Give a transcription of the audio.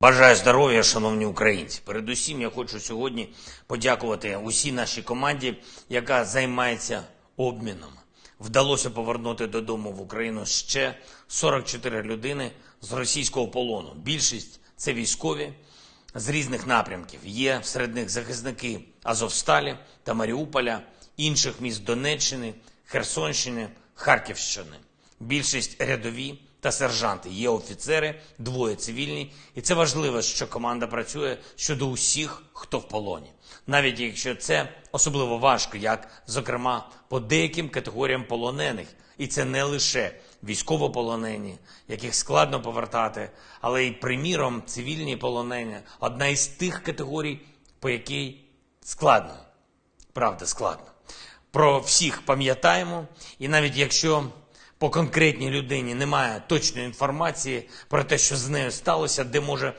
Бажаю здоров'я, шановні українці. Передусім, я хочу сьогодні подякувати усій нашій команді, яка займається обміном. Вдалося повернути додому в Україну ще 44 людини з російського полону. Більшість це військові з різних напрямків. Є серед них захисники Азовсталі та Маріуполя, інших міст Донеччини, Херсонщини, Харківщини. Більшість рядові та сержанти. Є офіцери, двоє цивільні. І це важливо, що команда працює щодо усіх, хто в полоні. Навіть якщо це особливо важко, як, зокрема, по деяким категоріям полонених. І це не лише військовополонені, яких складно повертати, але й, приміром, цивільні полонені – одна із тих категорій, по якій складно, правда, складно. Про всіх пам'ятаємо, і навіть якщо по конкретній людині немає точної інформації про те, що з нею сталося, де може